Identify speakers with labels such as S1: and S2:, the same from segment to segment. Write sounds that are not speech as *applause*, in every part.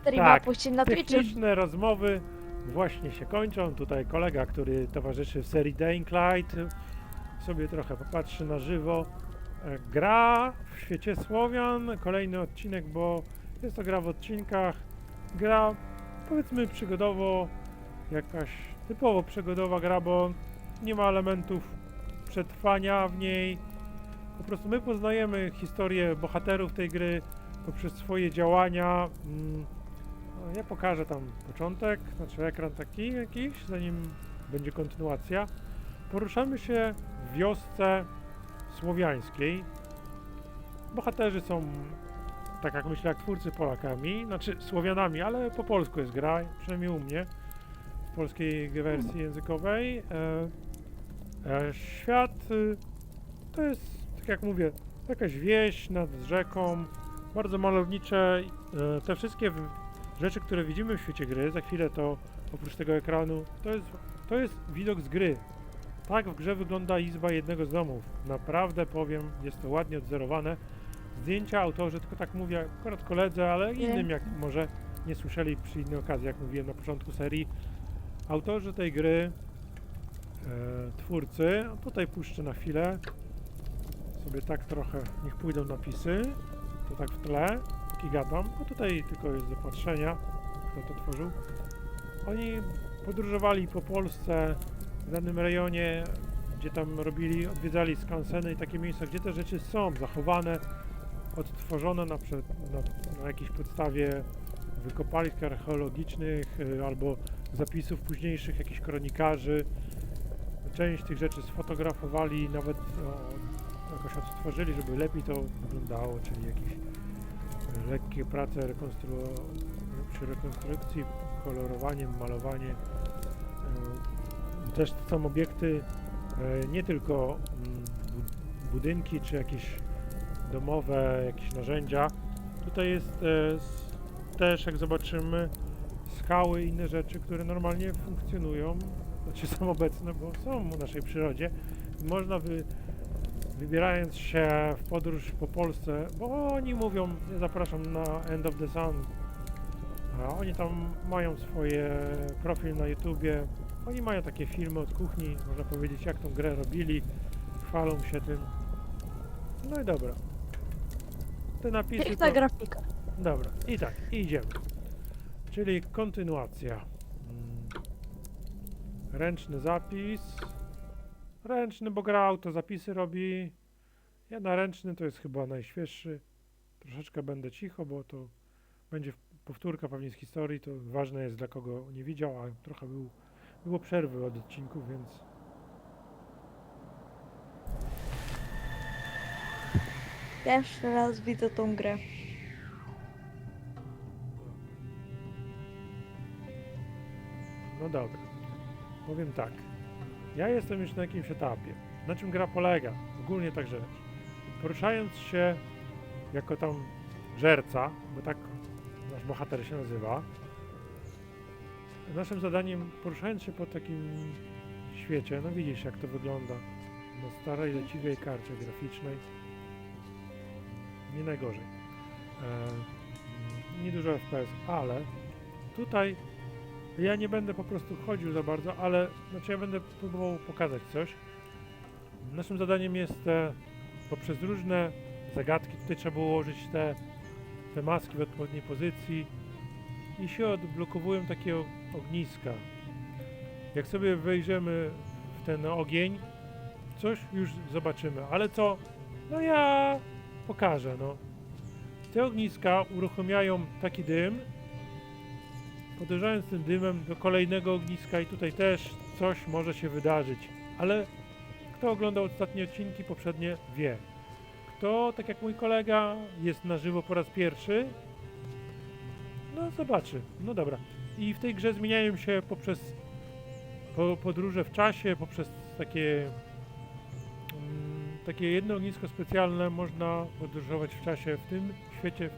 S1: streama
S2: Tak,
S1: puścić na Twitchu.
S2: Techniczne rozmowy właśnie się kończą. Tutaj kolega, który towarzyszy w serii Dying Light, sobie trochę popatrzy na żywo. E, Gra w świecie Słowian, kolejny odcinek, bo jest to gra w odcinkach. Gra powiedzmy przygodowo, jakaś typowo przygodowa gra, bo nie ma elementów przetrwania w niej. Po prostu my poznajemy historię bohaterów tej gry poprzez swoje działania. Mm, Ja pokażę tam początek, znaczy ekran taki jakiś, zanim będzie kontynuacja. Poruszamy się w wiosce słowiańskiej. Bohaterzy są, tak jak myślę, jak twórcy Polakami, znaczy Słowianami, ale po polsku jest gra, przynajmniej u mnie, w polskiej wersji językowej. E, e, świat y, to jest, tak jak mówię, jakaś wieś nad rzeką, bardzo malownicze. E, te wszystkie rzeczy, które widzimy w świecie gry, za chwilę to oprócz tego ekranu, to jest, to jest widok z gry. Tak w grze wygląda izba jednego z domów. Naprawdę powiem, jest to ładnie odzorowane. Zdjęcia autorzy, tylko tak mówię akurat koledze, ale innym jak może nie słyszeli przy innej okazji, jak mówiłem na początku serii. Autorzy tej gry, e, twórcy, tutaj puszczę na chwilę, sobie tak trochę, niech pójdą napisy, to tak w tle, gadam, a tutaj tylko jest do patrzenia, kto to tworzył. Oni podróżowali po Polsce, w danym rejonie, gdzie tam robili, odwiedzali skanseny i takie miejsca, gdzie te rzeczy są zachowane, odtworzone na, prze, na, na jakiejś podstawie wykopalisk archeologicznych y, albo zapisów późniejszych jakichś kronikarzy. Część tych rzeczy sfotografowali, nawet jakoś odtworzyli, żeby lepiej to wyglądało, czyli jakieś e, lekkie prace rekonstru- przy rekonstrukcji, kolorowaniem, malowanie. E, Też to są obiekty, e, nie tylko mm, bu- budynki czy jakieś domowe, jakieś narzędzia. Tutaj jest e, też, jak zobaczymy, skały i inne rzeczy, które normalnie funkcjonują, znaczy są obecne, bo są w naszej przyrodzie. Można wy, wybierając się w podróż po Polsce, bo oni mówią, zapraszam na End of the Sun, a oni tam mają swoje profil na YouTubie, oni mają takie filmy od kuchni, można powiedzieć jak tą grę robili, chwalą się tym. No i dobra. Te napisy
S1: Piękna
S2: to...
S1: grafika.
S2: Dobra, i tak, i idziemy. Czyli kontynuacja. Mm. Ręczny zapis. Ręczny, bo gra auto zapisy robi. Ja na ręczny to jest chyba najświeższy. Troszeczkę będę cicho, bo to będzie powtórka pewnie z historii. To ważne jest dla kogo nie widział, a trochę był, było przerwy od odcinków, więc
S1: Pierwszy raz widzę tą grę.
S2: No dobra. Powiem tak. Ja jestem już na jakimś etapie. Na czym gra polega? Ogólnie tak rzecz. Poruszając się jako tam żerca, bo tak nasz bohater się nazywa, naszym zadaniem, poruszając się po takim świecie, no widzisz jak to wygląda na starej, leciwej karcie graficznej. Nie najgorzej. E, niedużo FPS, ale tutaj ja nie będę po prostu chodził za bardzo, ale znaczy ja będę próbował pokazać coś. Naszym zadaniem jest e, poprzez różne zagadki, tutaj trzeba było ułożyć te, te maski w odpowiedniej pozycji i się odblokowują takie ogniska. Jak sobie wejdziemy w ten ogień, coś już zobaczymy, ale co? No ja pokażę, no. Te ogniska uruchamiają taki dym, podążając tym dymem do kolejnego ogniska i tutaj też coś może się wydarzyć. Ale kto oglądał ostatnie odcinki poprzednie wie. Kto, tak jak mój kolega, jest na żywo po raz pierwszy, no zobaczy. No dobra. I w tej grze zmieniają się poprzez po, podróże w czasie, poprzez takie mm, takie jedno ognisko specjalne można podróżować w czasie w tym świecie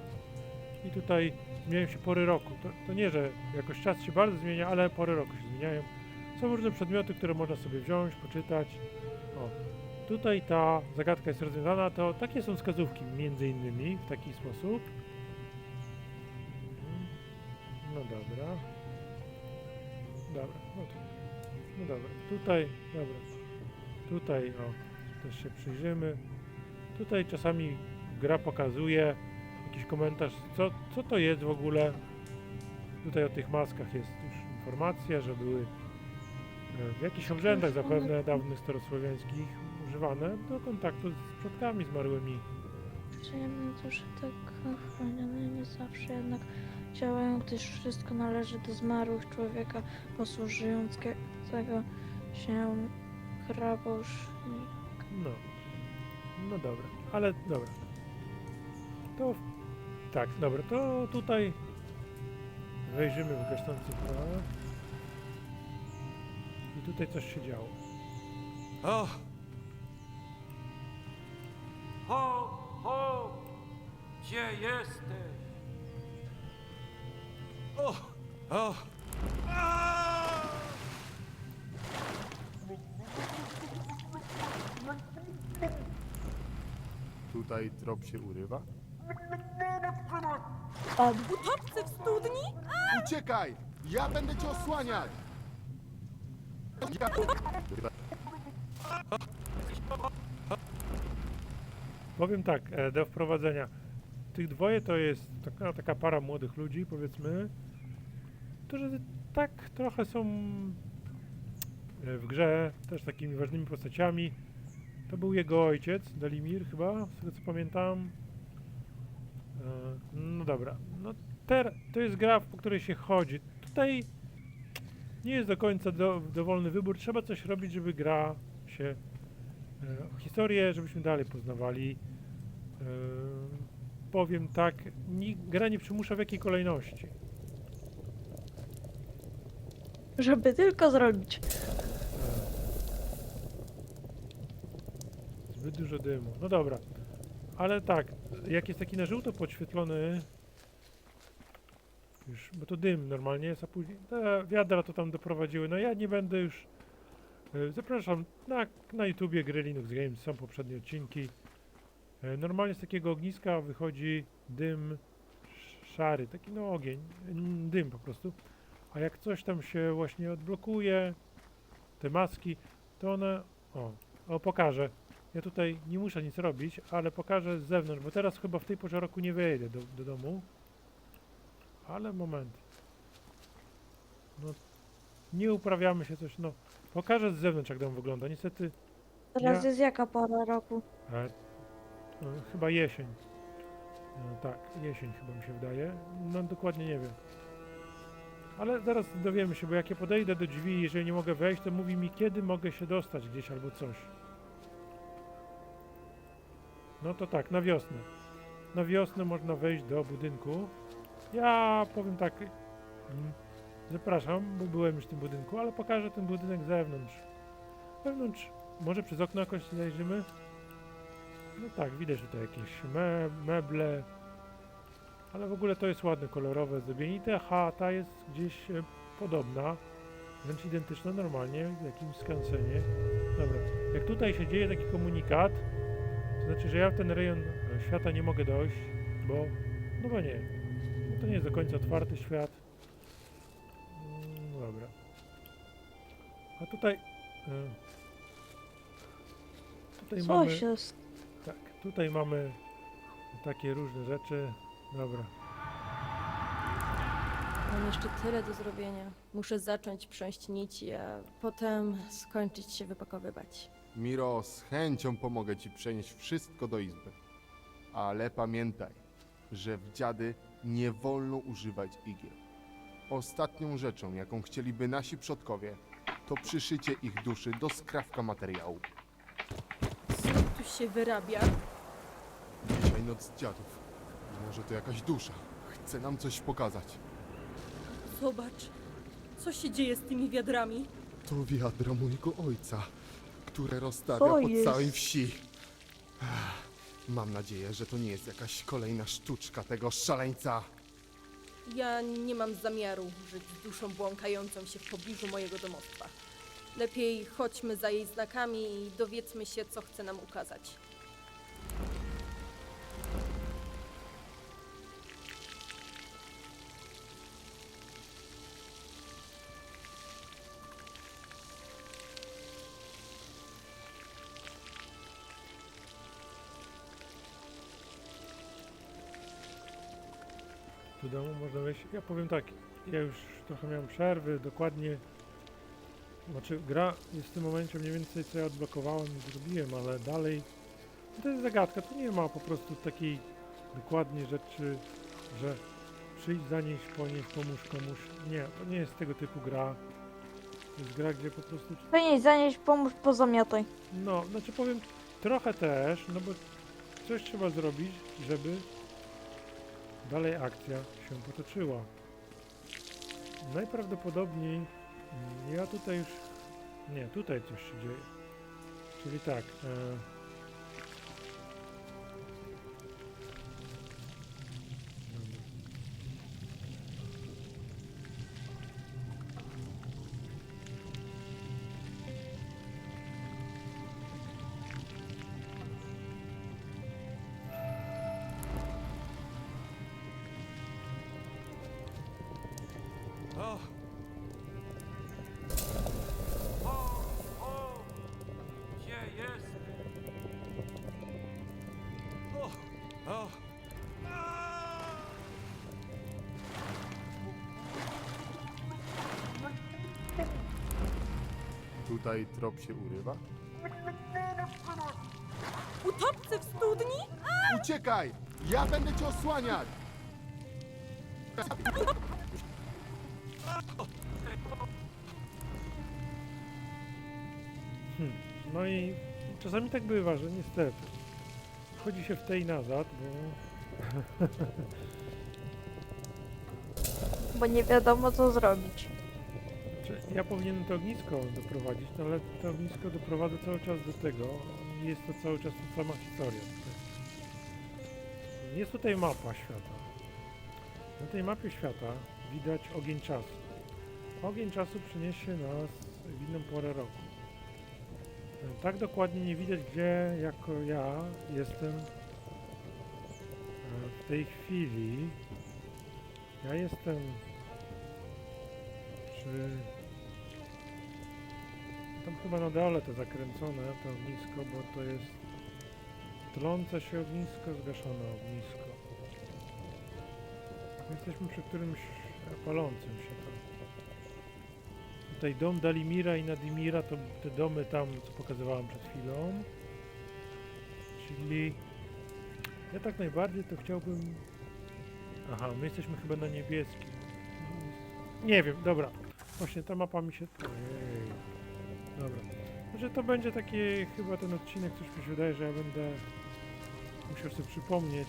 S2: i tutaj zmieniają się pory roku. To, to nie, że jakoś czas się bardzo zmienia, ale pory roku się zmieniają. Są różne przedmioty, które można sobie wziąć, poczytać. O, tutaj ta zagadka jest rozwiązana, to takie są wskazówki między innymi w taki sposób. No dobra. Dobra, no to. No dobra, tutaj, dobra. Tutaj, o, też się przyjrzymy. Tutaj czasami gra pokazuje jakiś komentarz, co, co to jest w ogóle. Tutaj o tych maskach jest już informacja, że były e, w jakichś obrzędach zapewne dawnych starosłowiańskich używane do kontaktu z przodkami zmarłymi.
S1: Przyjemne to, że tak chronione nie zawsze jednak działają, gdyż wszystko należy do zmarłych człowieka posługującego się grabosznik.
S2: No. No dobra, ale dobra. To. Tak, dobra, to tutaj wejrzymy w gasnący prąd. I tutaj coś się działo.
S3: O! Ho, ho! Gdzie jesteś? O! O! A!
S4: Tutaj trop się urywa.
S1: Padł.
S5: Chłopcy w studni?
S4: Uciekaj! Ja będę cię osłaniać! Ja...
S2: Powiem tak, e, do wprowadzenia. Tych dwoje to jest taka, taka para młodych ludzi, powiedzmy, którzy tak trochę są e, w grze też takimi ważnymi postaciami. To był jego ojciec, Dalimir chyba, z tego co pamiętam. E, No dobra, no ter, to jest gra, po której się chodzi. Tutaj nie jest do końca do, dowolny wybór, trzeba coś robić, żeby gra się e, historię, żebyśmy dalej poznawali. E, powiem tak, ni, gra nie przymusza w jakiej kolejności.
S1: Żeby tylko zrobić.
S2: Zbyt dużo dymu. No dobra. Ale tak, jak jest taki na żółto podświetlony, już, bo to dym normalnie jest, a później te wiadra to tam doprowadziły. No ja nie będę już. e, Zapraszam na, na YouTubie gry Linux Games, są poprzednie odcinki. E, Normalnie z takiego ogniska wychodzi dym sz- szary, taki no ogień, dym po prostu. A jak coś tam się właśnie odblokuje, te maski, to one. O, o pokażę. Ja tutaj nie muszę nic robić, ale pokażę z zewnątrz, bo teraz chyba w tej porze roku nie wejdę do, do domu. Ale moment. No, nie uprawiamy się coś, no. Pokażę z zewnątrz, jak dom wygląda. Niestety,
S1: Teraz
S2: Ja-
S1: jest jaka pora roku?
S2: e, e, chyba jesień. E, tak, jesień chyba mi się wydaje. No dokładnie nie wiem. Ale zaraz dowiemy się, bo jak ja podejdę do drzwi, jeżeli nie mogę wejść, to mówi mi, kiedy mogę się dostać gdzieś albo coś. No to tak, na wiosnę. Na wiosnę można wejść do budynku. Ja powiem tak, mm, zapraszam, bo byłem już w tym budynku, ale pokażę ten budynek z zewnątrz. Wewnątrz, może przez okno jakoś zajrzymy? No tak, widać tutaj jakieś me meble. Ale w ogóle to jest ładne, kolorowe zdobienie. I ta chata jest gdzieś e, podobna, wręcz identyczna normalnie, w jakimś skansenie. Dobra, jak tutaj się dzieje taki komunikat, znaczy, że ja w ten rejon e, świata nie mogę dojść, bo, no bo nie. No to nie jest do końca otwarty świat. Mm, dobra. A tutaj... E, tutaj mamy...
S1: Jest.
S2: Tak, tutaj mamy takie różne rzeczy. Dobra.
S5: Mam jeszcze tyle do zrobienia. Muszę zacząć prząść nici, a potem skończyć się wypakowywać.
S4: Miro, z chęcią pomogę ci przenieść wszystko do izby. Ale pamiętaj, że w dziady nie wolno używać igieł. Ostatnią rzeczą, jaką chcieliby nasi przodkowie, to przyszycie ich duszy do skrawka materiału.
S5: Co tu się wyrabia?
S4: Dzisiaj noc dziadów. Może to jakaś dusza. Chce nam coś pokazać.
S5: Zobacz, co się dzieje z tymi wiadrami?
S4: To wiadro mojego ojca, które rozstawia
S1: Co
S4: po
S1: jest?
S4: całej wsi. Mam nadzieję, że to nie jest jakaś kolejna sztuczka tego szaleńca.
S5: Ja nie mam zamiaru żyć z duszą błąkającą się w pobliżu mojego domostwa. Lepiej chodźmy za jej znakami i dowiedzmy się, co chce nam ukazać.
S2: Do domu można wejść. Ja powiem tak, ja już trochę miałem przerwy, dokładnie. Znaczy, gra jest w tym momencie mniej więcej co ja odblokowałem i zrobiłem, ale dalej. To jest zagadka, tu nie ma po prostu takiej dokładnie rzeczy, że przyjdź, zanieś, ponieść, pomóż komuś. Nie, to nie jest tego typu gra. To jest gra, gdzie po prostu
S1: Wynieś, zanieś, pomóż, pozamiataj.
S2: no, znaczy powiem trochę też, no bo coś trzeba zrobić, żeby dalej akcja się potoczyła. Najprawdopodobniej mm, ja tutaj już. Nie, tutaj coś się dzieje. Czyli tak. E,
S4: Tutaj trop się urywa.
S5: Utopcy w studni?
S4: Uciekaj! Ja będę cię osłaniać!
S2: Hmm. No i czasami tak bywa, że niestety. Chodzi się w tej nazad, bo
S1: Bo nie wiadomo co zrobić.
S2: Ja powinienem to ognisko doprowadzić, no ale to ognisko doprowadza cały czas do tego. Jest to cały czas ta sama historia. Jest tutaj mapa świata. Na tej mapie świata widać ogień czasu. Ogień czasu przyniesie nas w inną porę roku. Tak dokładnie nie widać, gdzie jako ja jestem e, w tej chwili. Ja jestem przy... Chyba na dole to zakręcone, to ognisko, bo to jest tlące się ognisko, zgaszone ognisko. Jesteśmy przy którymś palącym się tam. Tutaj dom Dalimira i Nadimira to te domy tam, co pokazywałem przed chwilą. Czyli ja tak najbardziej to chciałbym... Aha, my jesteśmy chyba na niebieskim. Nie wiem, dobra. Właśnie ta mapa mi się... Ojej. Dobra. Że to będzie takie, chyba ten odcinek, coś mi się wydaje, że ja będę musiał sobie przypomnieć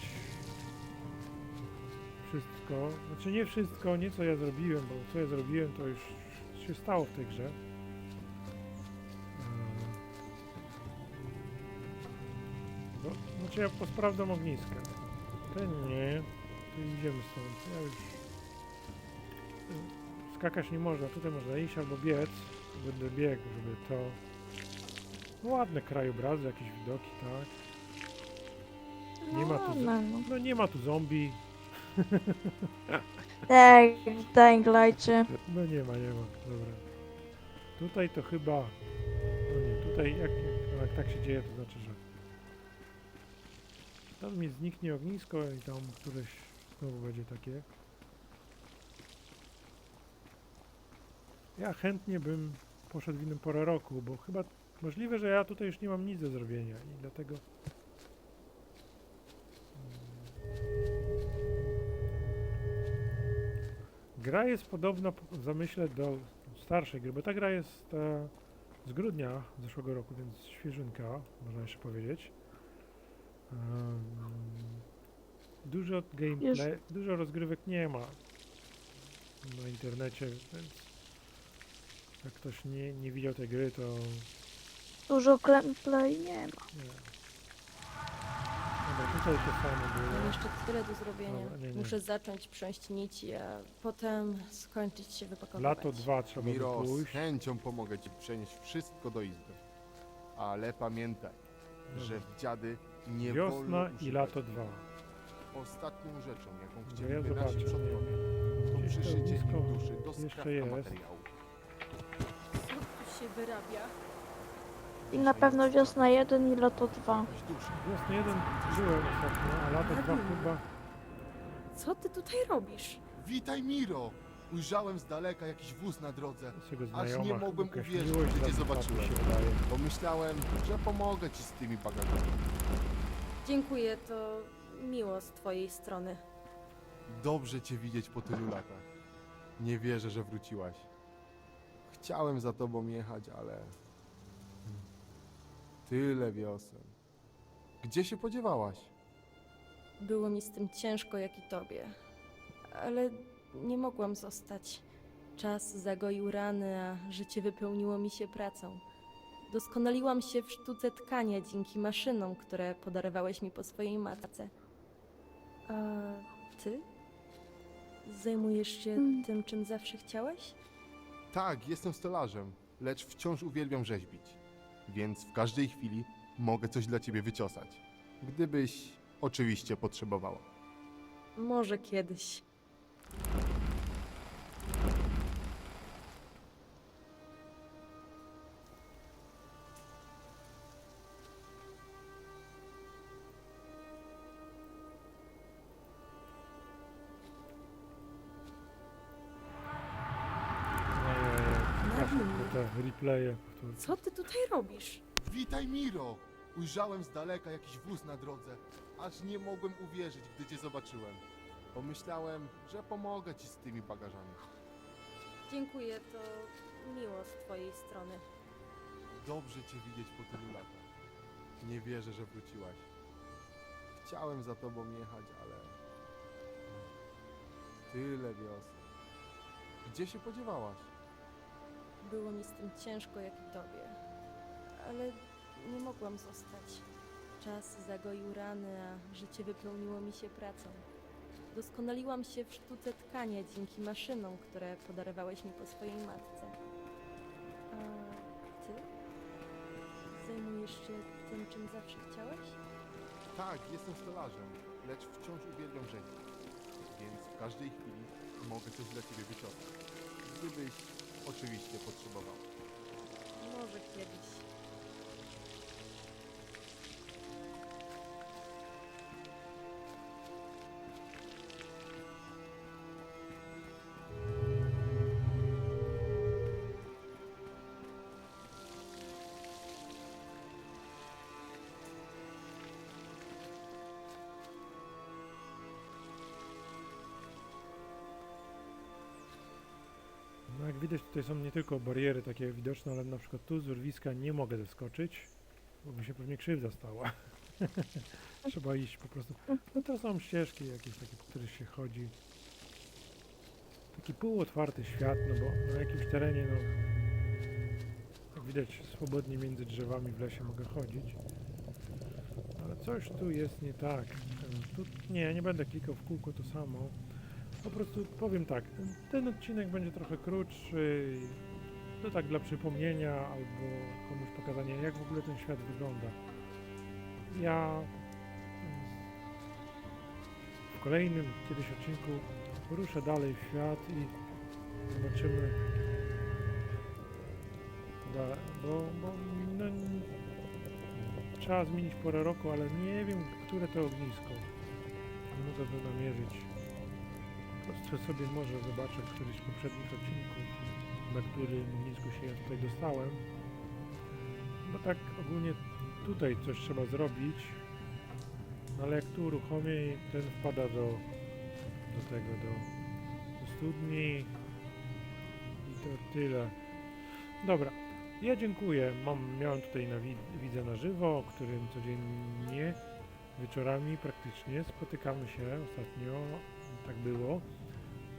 S2: wszystko. Znaczy nie wszystko, nie co ja zrobiłem, bo co ja zrobiłem to już się stało w tej grze. No, znaczy ja posprawdzam ogniska. Ten nie. To idziemy stąd. Ja już... Skakać nie można, tutaj można iść albo biec. Będę biegł, żeby to... Ładne krajobrazy, jakieś widoki, tak. Nie ma tu
S1: No, no.
S2: No nie ma tu zombie. *laughs*
S1: Tak, w Dying Light'cie.
S2: No nie ma, nie ma. Dobra. Tutaj to chyba... No nie, tutaj jak, jak tak się dzieje, to znaczy, że... Tam mi zniknie ognisko i tam któreś znowu będzie takie. Ja chętnie bym poszedł w inną porę roku, bo chyba możliwe, że ja tutaj już nie mam nic do zrobienia i dlatego... Gra jest podobna w zamyśle do starszej gry, bo ta gra jest e, z grudnia zeszłego roku, więc świeżynka, można jeszcze powiedzieć. Em, dużo gameplay, dużo rozgrywek nie ma na internecie, więc jak ktoś nie, nie widział tej gry, to
S1: Dużo gameplay nie ma.
S2: nie. Dobra, tutaj to samo
S5: Mam
S2: było.
S5: jeszcze tyle do zrobienia.
S2: Dobra, nie, nie.
S5: Muszę zacząć przęść nici, a potem skończyć się wypakowywać.
S2: Lato 2 trzeba by
S4: Miro, z
S2: pójść.
S4: chęcią pomogę ci przenieść wszystko do izby. Ale pamiętaj, że w dziady nie wolno
S2: Wiosna i
S4: używać
S2: lato 2.
S4: Ostatnią rzeczą, jaką
S2: ja
S4: chcieliby nasi przodkowie, to
S2: Gdzieś to
S4: przyszycie ich duszy do
S2: jeszcze
S4: skrawka
S2: jest.
S4: materiału.
S5: Się wyrabia?
S1: I na pewno wiosna 1 i lato 2.
S4: Jakaś dusza.
S2: Wiosny jeden byłem ostatnio, a lato 2 chyba...
S5: Co ty tutaj robisz?
S4: Witaj, Miro! Ujrzałem z daleka jakiś wóz na drodze.
S2: Z jego
S4: Aż nie mogłem
S2: jakaś
S4: uwierzyć,
S2: miłość
S4: gdy cię
S2: zapadła,
S4: zobaczyłem.
S2: się wydaje.
S4: Pomyślałem, że pomogę ci z tymi bagażami.
S5: Dziękuję, to miło z twojej strony.
S4: Dobrze cię widzieć po tylu latach. Nie wierzę, że wróciłaś. Chciałem za tobą jechać, ale... Tyle wiosen. Gdzie się podziewałaś?
S5: Było mi z tym ciężko, jak i tobie. Ale nie mogłam zostać. Czas zagoił rany, a życie wypełniło mi się pracą. Doskonaliłam się w sztuce tkania dzięki maszynom, które podarowałeś mi po swojej matce. A ty? Zajmujesz się
S1: Mm.
S5: tym, czym zawsze chciałeś?
S4: Tak, jestem stolarzem, lecz wciąż uwielbiam rzeźbić. Więc w każdej chwili mogę coś dla ciebie wyciosać. Gdybyś oczywiście potrzebowała.
S5: Może kiedyś.
S2: Te replaye powtórzę.
S5: Co ty tutaj robisz?
S4: Witaj, Miro! Ujrzałem z daleka jakiś wóz na drodze. Aż nie mogłem uwierzyć, gdy cię zobaczyłem. Pomyślałem, że pomogę ci z tymi bagażami.
S5: Dziękuję, to miło z twojej strony.
S4: Dobrze cię widzieć po tylu latach. Nie wierzę, że wróciłaś. Chciałem za tobą jechać, ale... Tyle wiosen. Gdzie się podziewałaś?
S5: Było mi z tym ciężko, jak i tobie. Ale nie mogłam zostać. Czas zagoił rany, a życie wypełniło mi się pracą. Doskonaliłam się w sztuce tkania dzięki maszynom, które podarowałeś mi po swojej matce. A ty? Zajmujesz się tym, czym zawsze chciałeś?
S4: Tak, jestem stolarzem, lecz wciąż uwielbiam rzeźbić. Więc w każdej chwili mogę coś dla ciebie wyciosać. Gdybyś oczywiście potrzebował.
S5: Może kiedyś.
S2: Widać tutaj są nie tylko bariery takie widoczne, ale na przykład tu z urwiska nie mogę zeskoczyć, bo by się pewnie krzywda stała. *laughs* Trzeba iść po prostu. No to są ścieżki jakieś takie, po których się chodzi. Taki półotwarty świat, no bo na jakimś terenie, no jak widać swobodnie między drzewami w lesie mogę chodzić. Ale coś tu jest nie tak. Tu, nie, nie będę klikał w kółko to samo. Po prostu powiem tak, ten odcinek będzie trochę krótszy, to tak dla przypomnienia albo komuś pokazania jak w ogóle ten świat wygląda. Ja w kolejnym kiedyś odcinku ruszę dalej w świat i zobaczymy, da, bo, bo no, trzeba zmienić porę roku, ale nie wiem, które to ognisko. Mogę to namierzyć. Prostu sobie może zobaczę któryś z poprzednich odcinków, na którym ognisku się ja tutaj dostałem. Bo tak ogólnie tutaj coś trzeba zrobić, no ale jak tu uruchomię, ten wpada do, do tego, do, do studni i to tyle. Dobra, ja dziękuję. Mam, miałem tutaj na wi- widzę na żywo, którym codziennie wieczorami praktycznie spotykamy się ostatnio, tak było,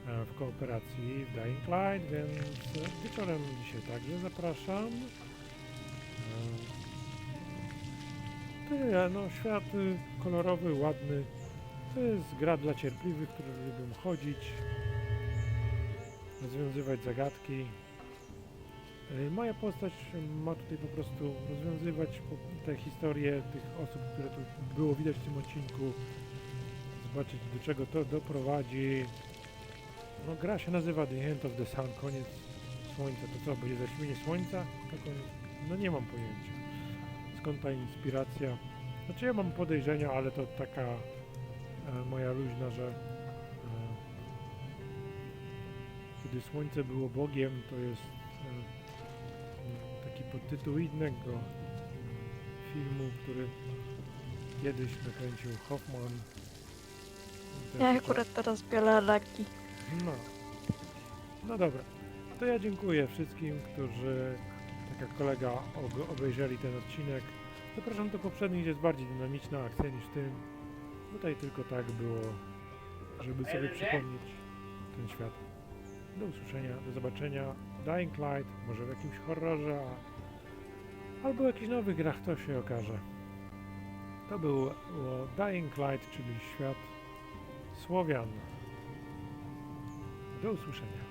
S2: e, w kooperacji w Dying Light, więc wieczorem dzisiaj także zapraszam. E, Tyle, no świat kolorowy, ładny. To jest gra dla cierpliwych, którzy lubią chodzić, rozwiązywać zagadki. E, Moja postać ma tutaj po prostu rozwiązywać te historie tych osób, które tu było widać w tym odcinku, zobaczyć do czego to doprowadzi. No gra się nazywa The End of the Sun, koniec słońca. To co, będzie zaćmienie słońca? No nie mam pojęcia. Skąd ta inspiracja? Znaczy ja mam podejrzenia, ale to taka e, moja luźna, że Gdy słońce było Bogiem, to jest e, taki podtytuł innego filmu, który kiedyś nakręcił Hoffman.
S1: Ja akurat teraz biorę leki.
S2: No. No dobra. To ja dziękuję wszystkim, którzy, tak jak kolega, ob- obejrzeli ten odcinek. Zapraszam do poprzednich, jest bardziej dynamiczna akcja niż w tym. Tutaj tylko tak było, żeby sobie przypomnieć ten świat. Do usłyszenia, do zobaczenia. Dying Light, może w jakimś horrorze, albo w jakichś nowych grach, to się okaże. To było Dying Light, czyli świat Słowian. Do usłyszenia.